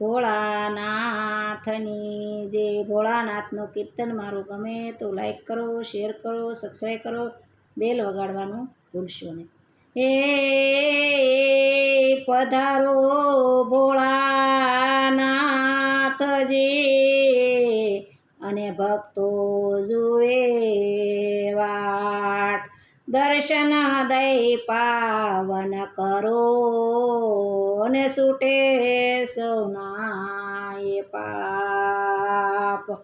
ભોળાનાથની જે ભોળાનાથનું કીર્તન મારું ગમે તો લાઈક કરો શેર કરો સબસ્ક્રાઈબ કરો બેલ વગાડવાનું ભૂલશો નહીં. હે પધારો ભોળાનાથજી, અને ભક્તો જુએ વાટ. દર્શન દઈ પાવન કરો. ને છૂટે સોનાય પાપ.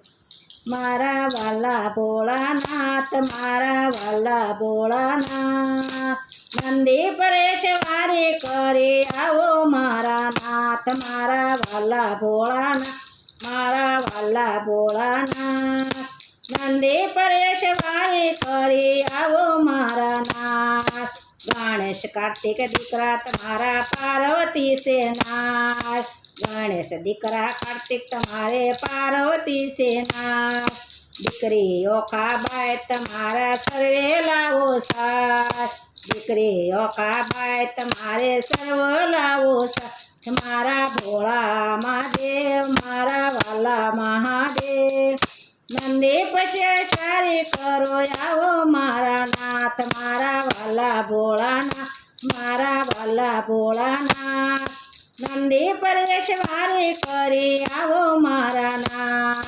મારા વાલા ભોળાનાથ, મારા વાલા ભોળાનાથ, નંદી પરેશ વારે કરે આવો મારા નાથ, મારા વાલા ભોળાનાથ, મારા વાલા ભોળાનાથ. નંદી પરેશ કરી આવો મારા નાશ. ગણેશ કાર્તિક દીકરા તમારા પાર્વતી સે નાશ ગણેશ દીકરા કાર્તિક તમારે પાર્વતી છે દીકરી દીકરીઓ ખાબાય તમારા સર્વે લાવો સાથ દીકરીઓ ખાબાય તમારે સર્વ લાવો સાસ મારા ભોળા મહાદેવ મારા વાલા મહાદેવ. નંદી પછી, સારી કરો આવો મારા નાથ, મારા વાલા ભોળાના, મારા વાલા ભોળાના. નંદી પરેશ વારે કરી આવો મારા નાથ.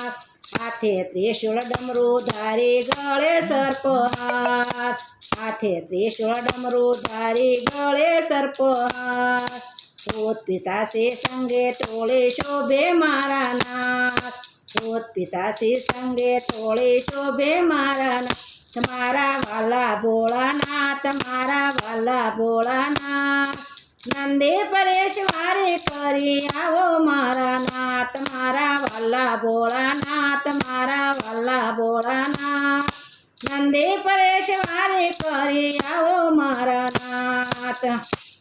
હાથે ત્રિશુળ ડમરું ધારી ગળે સર્પ હાથ. ત્રિશુળ ડમરું ધારી ગળે સર્પ હાથ. ભૂત પિશાચી સંગે ટોળે શોભે મારા નાથ. ભૂત પિશાચી સંગે તોળી શોભે મારા તમારા મારા વાલા ભોળાના તમારા વાલા ભોળાના નંદે પરેશ વારે કરી આવો મારા નાથ મારા વાલા ભોળાના તમારા વાલા ભોળાના નંદે પરેશ વારે કરી આવો મારા નાથ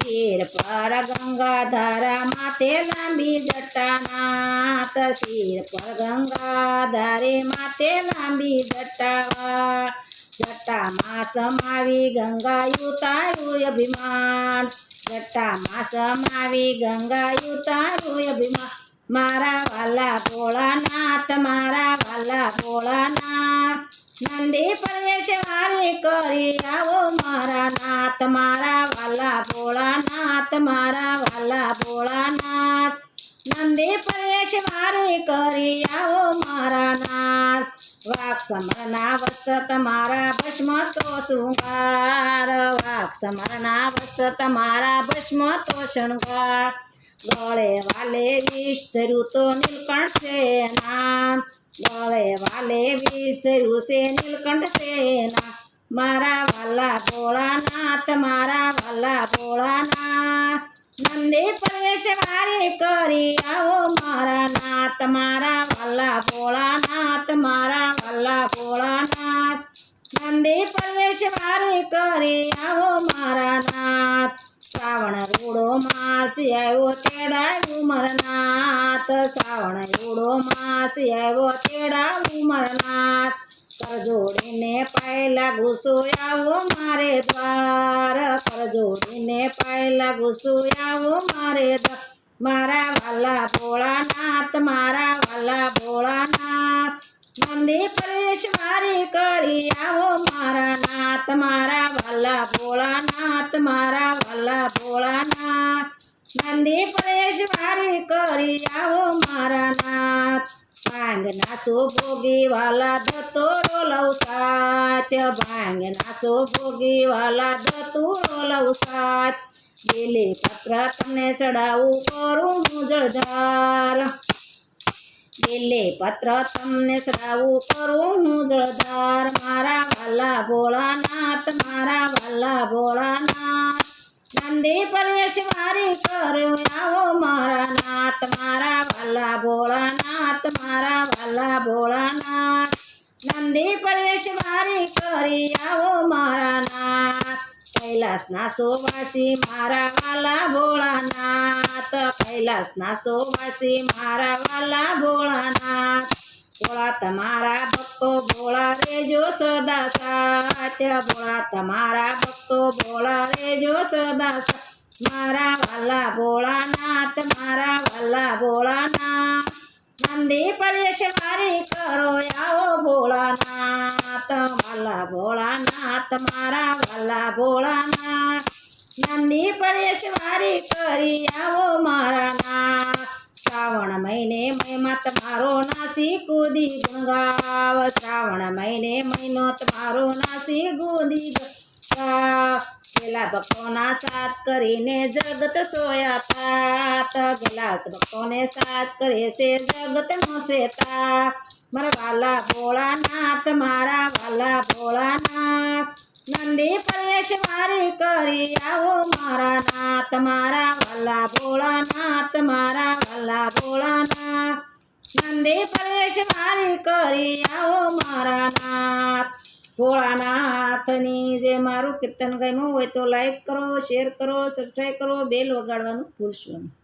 શિર પર ગંગાધારા માથે લાંબી જટાનાથ. શેર પર ગંગાધારે માથે લાંબી જટાવા જટામાં સમાવી ગંગાયુ તારું અભિમાન. જટામાં સમાવી ગંગાયુ તારું અભિમાન. મારા વાલા ભોળાનાથ, મારા વાલા ભોળાનાથ. નંદી પરેશ વારે કરી આવો મારા નાથ. મારા વાલા ભોળાનાથ, મારા વાલા ભોળાનાથ. નંદી પરેશ વારે કરી આવો મારા નાથ. વાક સમરના વસ્ત્ર તમારા ભસ્મ તો શૃંગાર. વાક સમરના વસ્ત્ર તમારા ભસ્મ તો શૃંગાર ગળે વાલે ધર્યું તો નીલકંઠ નામ ગળે વાલે ધર્યું છે નીલકંઠ નામ મારા વાલા ભોળાનાથ, મારા વાલા ભોળાનાથ, નંદી પ્રવેશ વારે કરી આવો મારા નાથ, મારા વાલા ભોળાનાથ, મારા વાલા ભોળાનાથ, નંદી પ્રવેશ વારે કરી આવો મારા નાથ. શ્રાવણ રૂડો માસ આવ્યો તેડાવ્યું મરનાથ શ્રાવણ રૂડો માસ આવ્યો તેડાવ્યું મરનાથ કરજોડીને પહેલા ગુસ્સો આવો મારે દ્વાર. કરજોડીને પહેલા ગુસ્સો આવો મારે દ્વાર. મારા વાલા ભોળાનાથ, મારા વાલા ભોળાનાથ. મને પરેશ વારી કરી આવો મારા નાથ. મારા વાલા ભોળાનાથ, મારા વાલા ભોળાનાથ. નંદી પરેશ વારી કરી આવો મારા નાથ. ભાંગ નાચો ભોગી વાલા દતોરો લવસાત ભાંગ નાચો ભોગી વાલા દતોરો લવસાત. બેલે પત્ર તમને ચડાવું કરું હું જળધાર બેલે પત્ર તમને ચડાવું કરું હું જળધાર મારા વાલા ભોળાનાથ, મારા વાલા ભોળાનાથ. નંદી પરેશ વારી કર્યો આવો મારા નાથ. મારા વાલા ભોળાનાથ મારા વાલા ભોળાનાથ. નંદી પરેશ વારી કરી આવો મારા નાથ. કૈલાસના સોવાસી મારા વાલા ભોળાનાથ. કૈલાસના સોવાસી મારા વાલા ભોળાનાથ. ભોળા તમારા ભક્તો ભોળા રેજો સદા સાત્ય ભોળા તમારા ભક્તો ભોળા રેજો સદા સાત્ય મારા વાલા ભોળાનાથ, મારા વાલા ભોળાનાથ. નંદી પરેશ મારી કરો આવો ભોળાનાથ, વાલા ભોળાનાથ, મારા વાલા ભોળાનાથ. નંદી પરેશ મારી કરી આવો મારા નાથ. શ્રાવણ મહિને મહિમા તમારો નાસી કૂદી ગંગાવ. શ્રાવણ મહિને મહિનો તમારો નાસી ગુદી ગંગાવ. પેલા ભક્તોના સાથ કરીને જગત સોયા તાત પેલા ભક્તોને સાથ કરે છે જગત નો શ્વેતા મારા વાલા ભોળાનાથ, મારા વાલા ભોળાનાથ, નંદી પરેશ મારી કરી આવો મારા નાથ. મારા વાલા ભોળાનાથ, મારા વાલા ભોળાનાથ, નંદી પરેશ મારી કરી આવો મારા નાથ. ભોળાનાથની જે મારું કીર્તન ગમ્યું હોય તો લાઈક કરો શેર કરો સબસ્ક્રાઈબ કરો બેલ વગાડવાનું ભૂલશો નહીં.